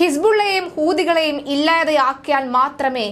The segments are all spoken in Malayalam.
ഹിസ്ബുള്ളയെയും ഹൂതികളെയും ഇല്ലാതെയാക്കിയാൽ മാത്രമേ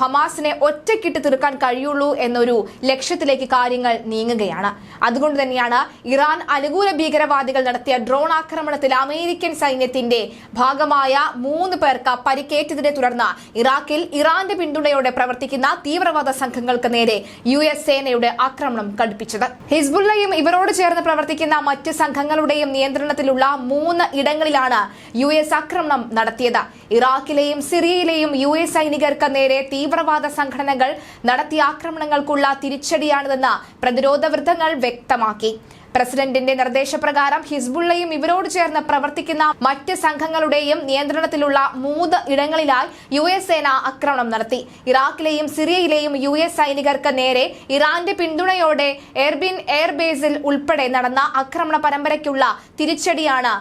ഹമാസിനെ ഒറ്റക്കിട്ട് തീർക്കാൻ കഴിയുള്ളൂ എന്നൊരു ലക്ഷ്യത്തിലേക്ക് കാര്യങ്ങൾ നീങ്ങുകയാണ്. അതുകൊണ്ട് തന്നെയാണ് ഇറാൻ അനുകൂല ഭീകരവാദികൾ നടത്തിയ ഡ്രോൺ ആക്രമണത്തിൽ അമേരിക്കൻ സൈന്യത്തിന്റെ ഭാഗമായ മൂന്ന് പേർക്ക് പരിക്കേറ്റതിനെ തുടർന്ന് ഇറാഖിൽ ഇറാന്റെ പിന്തുണയോടെ പ്രവർത്തിക്കുന്ന തീവ്രവാദ സംഘങ്ങൾക്ക് നേരെ യു എസ് സേനയുടെ ആക്രമണം കടുപ്പിച്ചത്. ഹിസ്ബുള്ളയും ഇവരോട് ചേർന്ന് പ്രവർത്തിക്കുന്ന മറ്റ് സംഘങ്ങളുടെയും നിയന്ത്രണത്തിലുള്ള മൂന്ന് ഇടങ്ങളിലാണ് യു എസ് ആക്രമണം നടത്തിയത്. ഇറാഖിലെയും സിറിയയിലെയും യു എ സൈനികർക്ക് നേരെ തീവ്രവാദ സംഘടനകൾ നടത്തിയ ആക്രമണങ്ങൾക്കുള്ള തിരിച്ചടിയാണിതെന്ന് പ്രതിരോധ വൃത്തങ്ങൾ വ്യക്തമാക്കി. പ്രസിഡന്റിന്റെ നിർദ്ദേശപ്രകാരം ഹിസ്ബുള്ളയും ഇവരോട് ചേർന്ന് പ്രവർത്തിക്കുന്ന മറ്റ് സംഘങ്ങളുടെയും നിയന്ത്രണത്തിലുള്ള മൂന്ന് ഇടങ്ങളിലായി യു എസ് സേന ആക്രമണം നടത്തി. ഇറാഖിലെയും സിറിയയിലെയും യു എസ് സൈനികർക്ക് നേരെ ഇറാന്റെ പിന്തുണയോടെ എർബിൻ എയർബേസിൽ ഉൾപ്പെടെ നടന്ന ആക്രമണ പരമ്പരയ്ക്കുള്ള തിരിച്ചടിയാണ്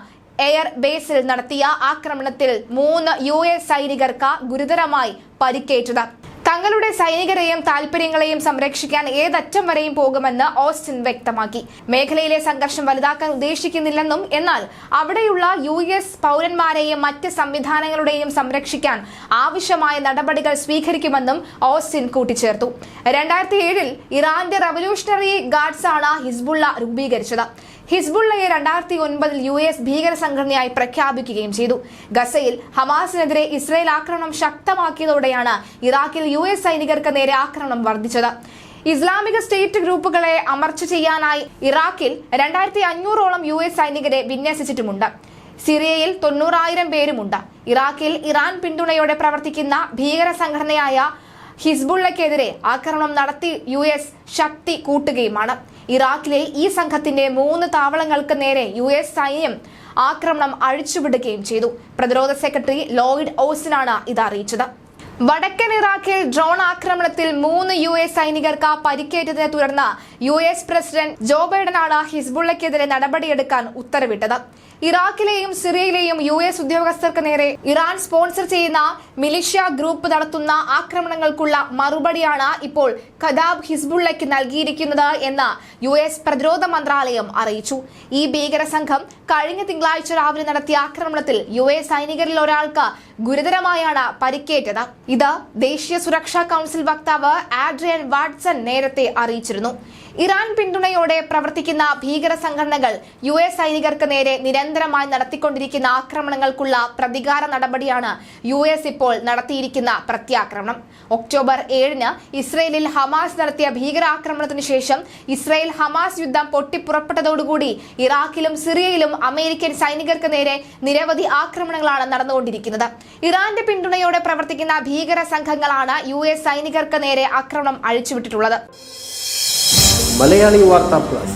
എയർ ബേസിൽ നടത്തിയ ആക്രമണത്തിൽ മൂന്ന് യു എസ് സൈനികർക്ക് ഗുരുതരമായി പരിക്കേറ്റത്. തങ്ങളുടെ സൈനികരെയും താൽപര്യങ്ങളെയും സംരക്ഷിക്കാൻ ഏതറ്റം വരെയും പോകുമെന്ന് ഓസ്റ്റിൻ വ്യക്തമാക്കി. മേഖലയിലെ സംഘർഷം വലുതാക്കാൻ ഉദ്ദേശിക്കുന്നില്ലെന്നും എന്നാൽ അവിടെയുള്ള യു എസ് പൗരന്മാരെയും മറ്റ് സംവിധാനങ്ങളുടെയും സംരക്ഷിക്കാൻ ആവശ്യമായ നടപടികൾ സ്വീകരിക്കുമെന്നും ഓസ്റ്റിൻ കൂട്ടിച്ചേർത്തു. രണ്ടായിരത്തി ഏഴിൽ ഇറാന്റെ റവല്യൂഷണറി ഗാർഡ്സാണ് ഹിസ്ബുള്ള രൂപീകരിച്ചത്. ഹിസ്ബുള്ളയെ രണ്ടായിരത്തി ഒൻപതിൽ യു എസ് ഭീകര സംഘടനയായി പ്രഖ്യാപിക്കുകയും ചെയ്തു. ഗസയിൽ ഹമാസിനെതിരെ ഇസ്രയേൽ ആക്രമണം ശക്തമാക്കിയതോടെയാണ് ഇറാഖിൽ യു എസ് സൈനികർക്ക് നേരെ ആക്രമണം വർദ്ധിച്ചത്. ഇസ്ലാമിക സ്റ്റേറ്റ് ഗ്രൂപ്പുകളെ അമർച്ച ചെയ്യാനായി ഇറാഖിൽ രണ്ടായിരത്തി അഞ്ഞൂറോളം യു എസ് സൈനികരെ വിന്യസിച്ചിട്ടുമുണ്ട്. സിറിയയിൽ തൊണ്ണൂറായിരം പേരുമുണ്ട്. ഇറാഖിൽ ഇറാൻ പിന്തുണയോടെ പ്രവർത്തിക്കുന്ന ഭീകര സംഘടനയായ ഹിസ്ബുള്ളക്കെതിരെ ആക്രമണം നടത്തി യു എസ് ശക്തി കൂട്ടുകയുമാണ്. ഇറാഖിലെ ഈ സംഘത്തിന്റെ മൂന്ന് താവളങ്ങൾക്ക് നേരെ യു എസ് സൈന്യം ആക്രമണം അഴിച്ചുവിടുകയും ചെയ്തു. പ്രതിരോധ സെക്രട്ടറി ലോയിഡ് ഓസിനാണ് ഇത് അറിയിച്ചത്. വടക്കൻ ഇറാഖിൽ ഡ്രോൺ ആക്രമണത്തിൽ മൂന്ന് യു എസ് സൈനികർക്ക് പരിക്കേറ്റതിനെ തുടർന്ന് യു എസ് പ്രസിഡന്റ് ജോ ബൈഡനാണ് ഹിസ്ബുള്ളക്കെതിരെ നടപടിയെടുക്കാൻ ഉത്തരവിട്ടത്. ഇറാഖിലെയും സിറിയയിലെയും യു എസ് ഉദ്യോഗസ്ഥർക്ക് നേരെ ഇറാൻ സ്പോൺസർ ചെയ്യുന്ന മിലിഷ്യ ഗ്രൂപ്പ് നടത്തുന്ന ആക്രമണങ്ങൾക്കുള്ള മറുപടിയാണ് ഇപ്പോൾ ഖദാബ് ഹിസ്ബുള്ളയ്ക്ക് നൽകിയിരിക്കുന്നത് എന്ന് യു എസ് പ്രതിരോധ മന്ത്രാലയം അറിയിച്ചു. ഈ ഭീകര സംഘം കഴിഞ്ഞ തിങ്കളാഴ്ച രാവിലെ നടത്തിയ ആക്രമണത്തിൽ യു എസ് സൈനികരിൽ ഒരാൾക്ക് ഗുരുതരമായാണ് പരിക്കേറ്റത്. ഇത് ദേശീയ സുരക്ഷാ കൗൺസിൽ വക്താവ് ആഡ്രിയൻ വാട്സൺ നേരത്തെ അറിയിച്ചിരുന്നു. ഇറാൻ പിന്തുണയോടെ പ്രവർത്തിക്കുന്ന ഭീകര സംഘടനകൾ യു എസ് സൈനികർക്ക് നേരെ നിരന്തരമായി നടത്തിക്കൊണ്ടിരിക്കുന്ന ആക്രമണങ്ങൾക്കുള്ള പ്രതികാര നടപടിയാണ് യു എസ് ഇപ്പോൾ നടത്തിയിരിക്കുന്ന പ്രത്യാക്രമണം. ഒക്ടോബർ ഏഴിന് ഇസ്രയേലിൽ ഹമാസ് നടത്തിയ ഭീകരാക്രമണത്തിന് ശേഷം ഇസ്രയേൽ ഹമാസ് യുദ്ധം പൊട്ടിപ്പുറപ്പെട്ടതോടുകൂടി ഇറാഖിലും സിറിയയിലും അമേരിക്കൻ സൈനികർക്ക് നേരെ നിരവധി ആക്രമണങ്ങളാണ് നടന്നുകൊണ്ടിരിക്കുന്നത്. ഇറാന്റെ പിന്തുണയോടെ പ്രവർത്തിക്കുന്ന ഭീകര സംഘങ്ങളാണ് യു എസ് സൈനികർക്ക് നേരെ ആക്രമണം അഴിച്ചുവിട്ടിട്ടുള്ളത്. Malayali Vartha plus.